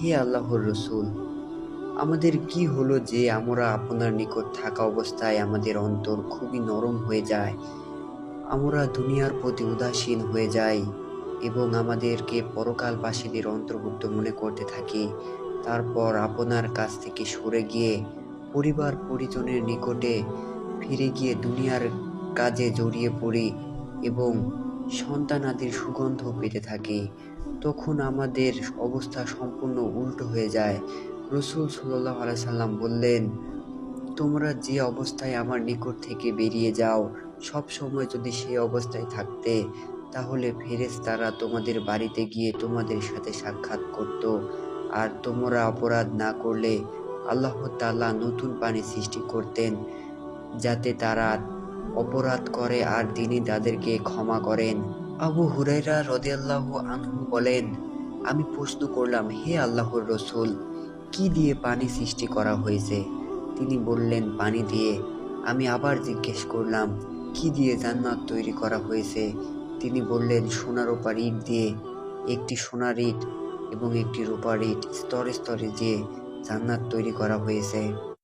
হে আল্লাহর রসুল, আমাদের কি হলো যে আমরা আপনার নিকট থাকা অবস্থায় আমাদের অন্তর খুবই নরম হয়ে যায়? আমরা দুনিয়ার প্রতি উদাসীন হয়ে যাই এবং আমাদেরকে পরকাল পরকালবাসীদের অন্তর্ভুক্ত মনে করতে থাকি। তারপর আপনার কাছ থেকে সরে গিয়ে পরিবার পরিজনের নিকটে ফিরে গিয়ে দুনিয়ার কাজে জড়িয়ে পড়ি এবং সন্তানাদির সুগন্ধ পেতে থাকি। তখন আমাদের অবস্থা সম্পূর্ণ উল্টো হয়ে যায়। রসুল সাল্লাহ সাল্লাম বললেন, তোমরা যে অবস্থায় আমার নিকট থেকে বেরিয়ে যাও, সব সময় যদি সেই অবস্থায় থাকতে, তাহলে ফেরেস তারা তোমাদের বাড়িতে গিয়ে তোমাদের সাথে সাক্ষাৎ করত। আর তোমরা অপরাধ না করলে আল্লাহ তাআলা নতুন পানি সৃষ্টি করতেন, যাতে তারা অপরাধ করে আর তিনি তাদেরকে ক্ষমা করেন। আবু হুরাইরা রদিয়াল্লাহু আনহু বলেন, আমি প্রশ্ন করলাম, হে আল্লাহর রসুল, কি দিয়ে পানি সৃষ্টি করা হয়েছে? তিনি বললেন, পানি দিয়ে। আমি আবার জিজ্ঞেস করলাম, কি দিয়ে জান্নাত তৈরি করা হয়েছে? তিনি বললেন সোনা রূপার ইট দিয়ে, একটি সোনার ইট এবং একটি রূপার ইট স্তরে স্তরে দিয়ে জান্নাত তৈরি করা হয়েছে।